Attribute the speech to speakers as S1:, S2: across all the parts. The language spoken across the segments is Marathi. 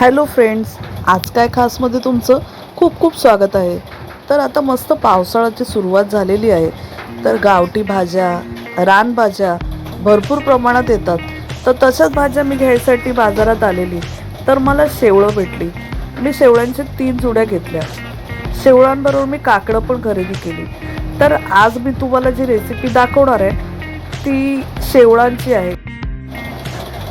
S1: हॅलो फ्रेंड्स आज काय खासमध्ये तुमचं खूप खूप स्वागत आहे. तर आता मस्त पावसाळ्याची सुरुवात झालेली आहे. तर गावठी भाज्या रानभाज्या भरपूर प्रमाणात येतात. तर तशाच भाज्या मी घ्यायसाठी बाजारात आलेली. तर मला शेवळं भेटली. मी शेवळ्यांच्या तीन जुड्या घेतल्या. शेवळांबरोबर मी काकडं पण खरेदी केली. तर आज मी तुम्हाला जी रेसिपी दाखवणार आहे ती शेवळांची आहे.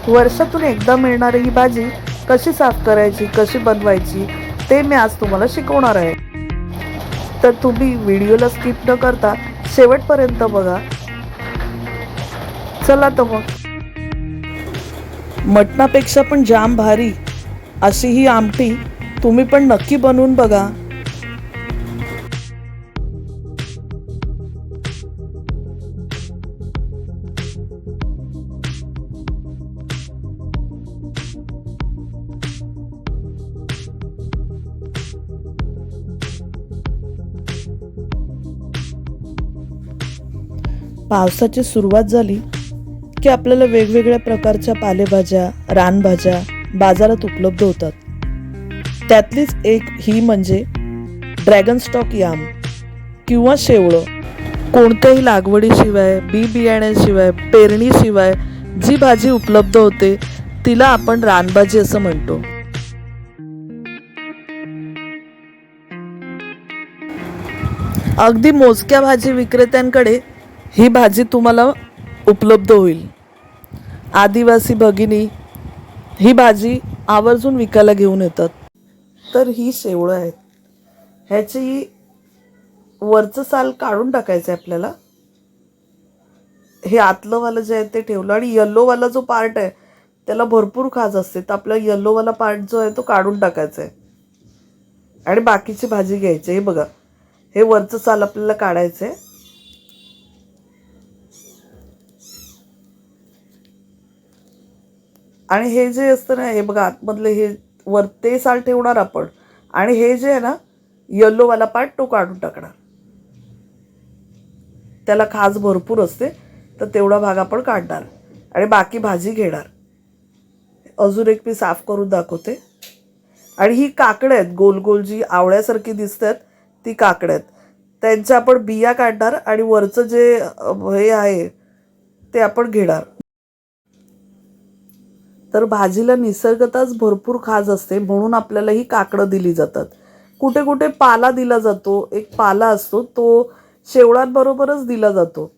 S1: वर्षातून एकदा मिळणारी ही भाजी कशी साफ करायची कशी बनवायची ते मी आज तुम्हाला शिकवणार आहे. तर तुम्ही व्हिडिओला स्किप न करता शेवटपर्यंत बघा. चला तर मग. मटणापेक्षा पण जाम भारी अशी ही आमटी तुम्ही पण नक्की बनवून बघा. पावसाची सुरुवात झाली की आपल्याला वेगवेगळ्या प्रकारच्या पालेभाज्या रानभाज्या बाजारात उपलब्ध होतात. त्यातलीच एक ही म्हणजे ड्रॅगन स्टॉक याम किंवा शेवळं. कोणत्याही लागवडीशिवाय बी बियाण्याशिवाय पेरणीशिवाय जी भाजी उपलब्ध होते तिला आपण रानभाजी असं म्हणतो. अगदी मोजक्या भाजी विक्रेत्यांकडे ही भाजी तुम्हाला उपलब्ध होईल. आदिवासी भगिनी ही भाजी आवर्जून विकायला घेऊन येतात. तर ही शेवळं आहेत. ह्याची वरचं साल काढून टाकायचं आहे आपल्याला. हे आतलंवालं जे आहे ते ठेवलं आणि येल्लोवाला जो पार्ट आहे त्याला भरपूर खाज असते. तर आपला येल्लोवाला पार्ट जो आहे तो काढून टाकायचा आहे आणि बाकीची भाजी घ्यायची हे बघा. हे वरचं साल आपल्याला काढायचं आहे आणि हे जे असतं ना हे बघा आतमधले हे वर ते साल ठेवणार आपण. आणि हे जे आहे ना येल्लोवाला पार्ट तो काढून टाकणार. त्याला खाज भरपूर असते तर तेवढा भाग आपण काढणार. आणि बाकी भाजी घेणार. अजून एक मी साफ करून दाखवते. आणि ही काकडं आहेत गोल गोल जी आवळ्यासारखी दिसतात ती काकडं आहेत. त्यांच्या आपण बिया काढणार आणि वरचं जे हे आहे ते आपण घेणार. तर भाजीला निसर्गताच भरपूर खाज असते म्हणून आपल्याला ही काकडं दिली जातात. कुठे कुठे पाला दिला जातो एक पाला असतो तो शेवळांबरोबरच दिला जातो.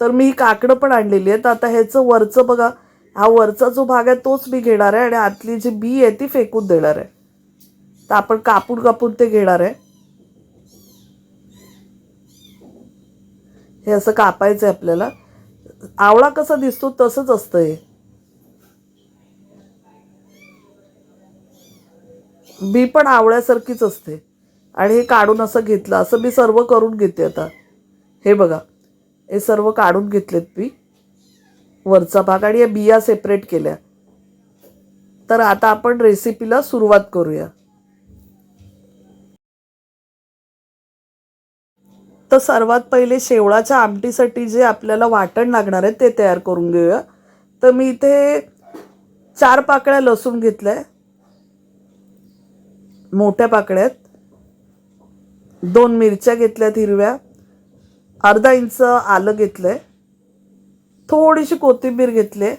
S1: तर मी ही काकडं पण आणलेली आहे तर आता ह्याचं वरचं बघा हा वरचा जो भाग आहे तोच मी घेणार आहे आणि आतली जी बी आहे ती फेकून देणार आहे. तर आपण कापून कापून ते घेणार आहे. हे असं कापायचं आहे आपल्याला. आवळा कसा दिसतो तसंच असतं हे. बी पण आवळ्यासारखीच असते. आणि हे काढून असं घेतलं असं मी सर्व करून घेते आता. हे बघा हे सर्व काढून घेतलेत मी. वरचा भाग आणि या बिया सेपरेट केल्या. तर आता आपण रेसिपीला सुरुवात करूया. तर सर्वात पहिले शेवळाच्या आमटीसाठी जे आपल्याला वाटण लागणार आहे ते तयार करून घेऊया. तर मी इथे चार पाकळ्या लसूण घेतल्या मोठ्या पाकळ्यात दोन मिरच्या घेतल्यात हिरव्या. अर्धा इंच आलं घेतलंय. थोडीशी कोथिंबीर घेतली.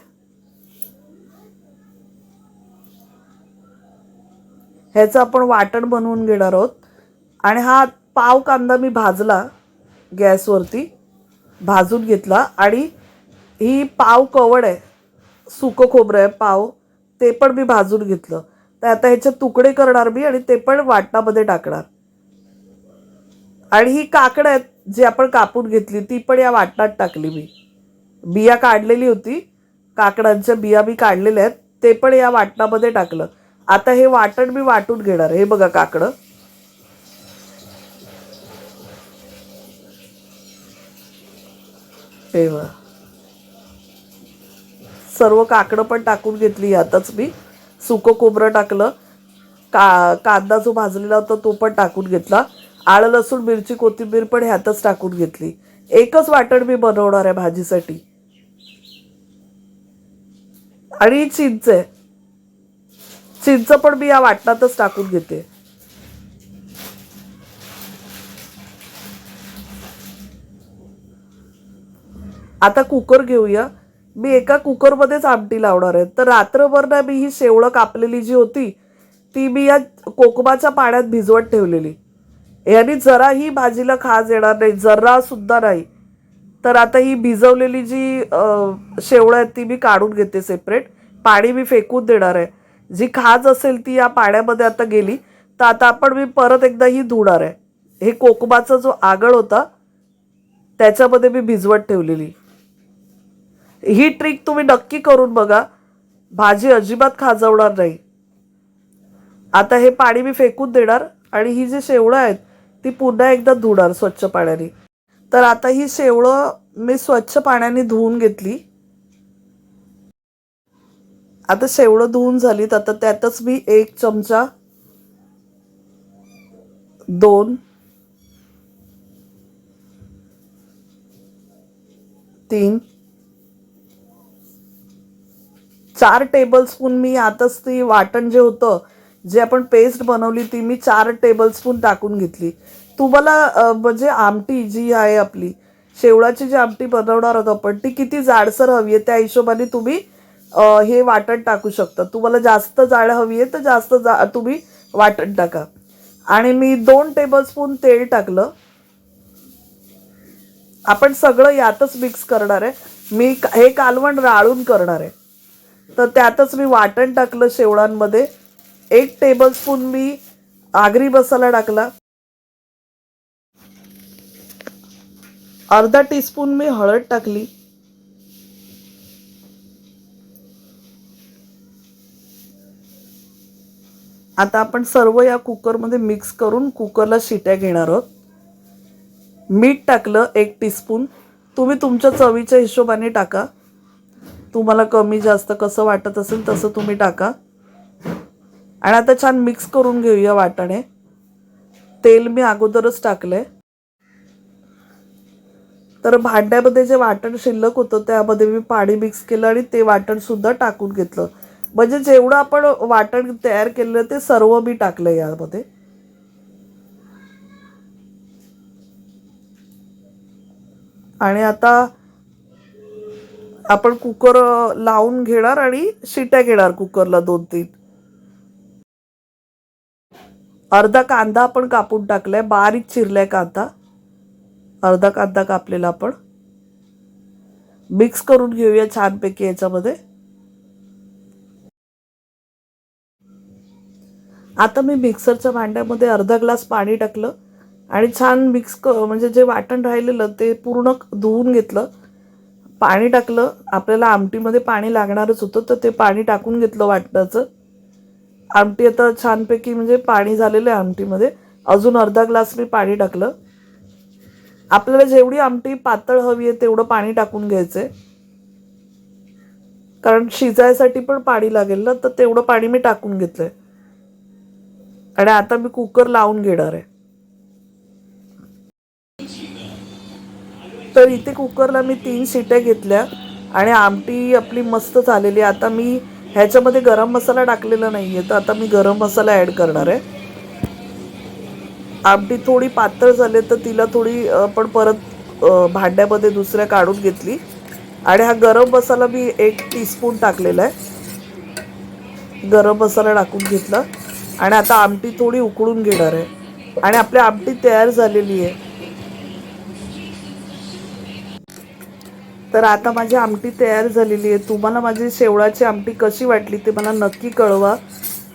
S1: ह्याचं आपण वाटण बनवून घेणार आहोत. आणि हा पाव कांदा मी भाजला गॅसवरती भाजून घेतला. आणि ही पाव कवड आहे सुकं खोबरं आहे पाव ते पण मी भाजून घेतलं. तर आता ह्याचे तुकडे करणार मी आणि ते पण वाटणामध्ये टाकणार. आणि ही काकडं आहेत जी आपण कापून घेतली ती पण या वाटणात टाकली मी. बिया काढलेली होती. काकडांच्या बिया मी काढलेल्या आहेत. ते पण या वाटणामध्ये टाकलं. आता हे वाटण मी वाटून घेणार हे बघा काकडं हे सर्व काकडं पण टाकून घेतली यातच मी. सुकं कोबरं टाकलं. का कांदा जो भाजलेला होता तो पण टाकून घेतला. आळ लसूण मिरची कोथिंबीर पण ह्यातच टाकून घेतली. एकच वाटण मी बनवणार आहे भाजीसाठी. आणि चिंच आहे. चिंच पण मी या वाटणातच टाकून घेते. आता कुकर घेऊया. मी एका कुकरमध्येच आमटी लावणार आहे. तर रात्रभर ना मी ही शेवळं कापलेली जी होती ती मी या कोकमाच्या पाण्यात भिजवत ठेवलेली. याने जराही भाजीला खाज येणार नाही जरा सुद्धा नाही. तर आता ही भिजवलेली जी शेवळं आहेत ती मी काढून घेते सेपरेट पाणी मी फेकून देणार आहे. जी खाज असेल ती या पाण्यामध्ये आता गेली तर आता आपण मी परत एकदा ही धुणार आहे. हे कोकमाचा जो आगळ होता त्याच्यामध्ये मी भिजवत ठेवलेली. ही ट्रिक तुम्ही नक्की करून बघा. भाजी अजिबात खाजवणार नाही. आता हे पाणी मी फेकून देणार आणि ही जी शेवळं आहेत ती पुन्हा एकदा धुणार स्वच्छ पाण्याने. तर आता ही शेवळं मी स्वच्छ पाण्याने धुवून घेतली. आता शेवळं धुवून झालीत. आता त्यातच मी एक चमचा दोन तीन चार टेबलस्पून मी आताच ती वाटण जे होतं जे आपण पेस्ट बनवली ती मी चार टेबलस्पून टाकून घेतली. तुम्हाला म्हणजे आमटी जी आहे आपली शेवळाची जी आमटी बनवणार आहोत आपण ती किती जाडसर हवी आहे त्या हिशोबाने तुम्ही हे वाटण टाकू शकता. तुम्हाला जास्त जाड हवी आहे तर जास्त जा तुम्ही वाटण टाका. आणि मी दोन टेबलस्पून तेल टाकलं. आपण सगळं यातच मिक्स करणार आहे. मी हे कालवण राळून करणार आहे. तर त्यातच मी वाटण टाकलं शेवळांमध्ये. एक टेबलस्पून मी आगरी मसाला टाकला. अर्धा टीस्पून मी हळद टाकली. आता आपण सर्व या कुकरमध्ये मिक्स करून कुकरला शिट्या घेणार आहोत. मीठ टाकलं एक टीस्पून तुम्ही तुमच्या चवीच्या हिशोबाने टाका. तुम्हाला कमी जास्त कसं वाटत असेल तसं तुम्ही टाका. आणि आता छान मिक्स करून घेऊया वाटाणे. तेल मी अगोदरच टाकलंय. तर भांड्यामध्ये जे वाटण शिल्लक होतं त्यामध्ये मी पाणी मिक्स केलं आणि ते वाटण सुद्धा टाकून घेतलं. म्हणजे जेवढं आपण वाटण तयार केलेलं ते सर्व मी टाकलं यामध्ये. आणि आता आपण कुकर लावून घेणार आणि शिट्या घेणार कुकरला दोन तीन. अर्धा कांदा आपण कापून टाकलाय बारीक चिरलाय कांदा. अर्धा कांदा कापलेला आपण. मिक्स करून घेऊया छानपैकी याच्यामध्ये. आता मी मिक्सरच्या भांड्यामध्ये अर्धा ग्लास पाणी टाकलं आणि छान मिक्स क म्हणजे जे वाटण राहिलेलं ते पूर्ण धुवून घेतलं. पाणी टाकलं आपल्याला आमटीमध्ये पाणी लागणारच होतं तर ते पाणी टाकून घेतलं वाटणाचं आमटी आता छानपैकी म्हणजे पाणी झालेलं आहे आमटीमध्ये. अजून अर्धा ग्लास मी पाणी टाकलं. आपल्याला जेवढी आमटी पातळ हवी आहे तेवढं पाणी टाकून घ्यायचं आहे कारण शिजायसाठी पण पाणी लागेल ना तर तेवढं पाणी मी टाकून घेतलंय. आणि आता मी कुकर लावून घेणार आहे. तर इथे कुकरला मी तीन शिट्या घेतल्या आणि आमटी आपली मस्त झालेली आता मी ह्याच्यामध्ये गरम मसाला टाकलेला नाही आहे तर आता मी गरम मसाला ॲड करणार आहे. आमटी थोडी पातळ झाली तर तिला थोडी आपण परत भांड्यामध्ये दुसऱ्या काढून घेतली. आणि हा गरम मसाला मी एक टीस्पून टाकलेला आहे. गरम मसाला टाकून घेतला. आणि आता आमटी थोडी उकळून घेणार आहे. आणि आपली आमटी तयार झालेली आहे. तर आता माझी आमटी तयार झालेली आहे. तुम्हाला माझी शेवळाची आमटी कशी वाटली ते मला नक्की कळवा.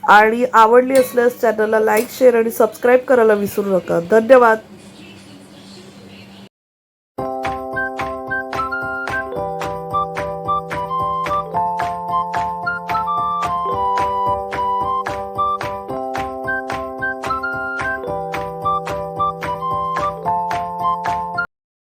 S1: आणि आवडली असल्यास चॅनलला लाईक शेअर आणि सबस्क्राईब करायला विसरू नका. धन्यवाद.